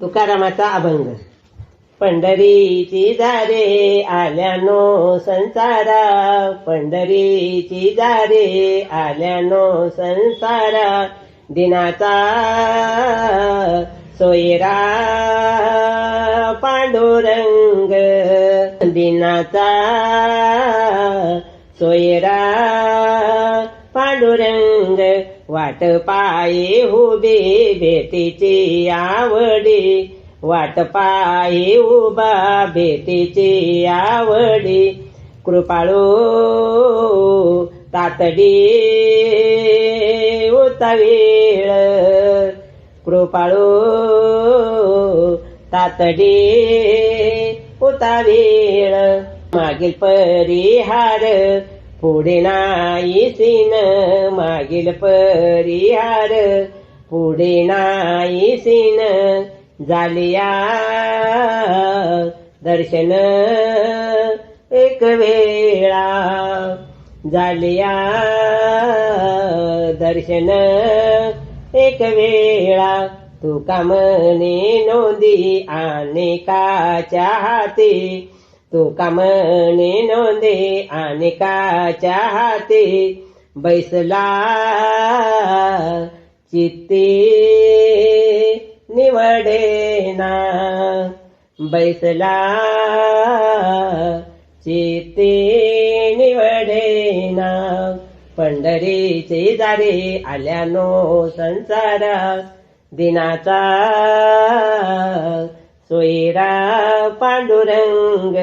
तुकारामाचा अभंग. पंढरीची दारे आल्यानो संसारा. पंढरीची दारे आल्यानो संसारा. दिनाचा सोयरा पांडुरंग. दिनाचा सोयरा पांडुरंग. वाट पायी उभे भेटीची आवडी. वाट पायी उभा भेटीची आवडी. कृपाळू तातडी उतावीळ. कृपाळू तातडी उतावीळ. मागील परिहार पुढे नाही सीन मागील परिहार. पुढे नाही सीन झालिया. दर्शन एक वेळा. झालिया. दर्शन एक वेळा. तू कामने नोंदी आणि काच्या हाती. तू कामने नोंदे आणि काच्या हाती बैसला. चित्ती निवडेना बैसला. चित्ती निवडेना पंढरीचे दारे आल्यानो संसारा दिनाचा. सोयरा पांडुरंग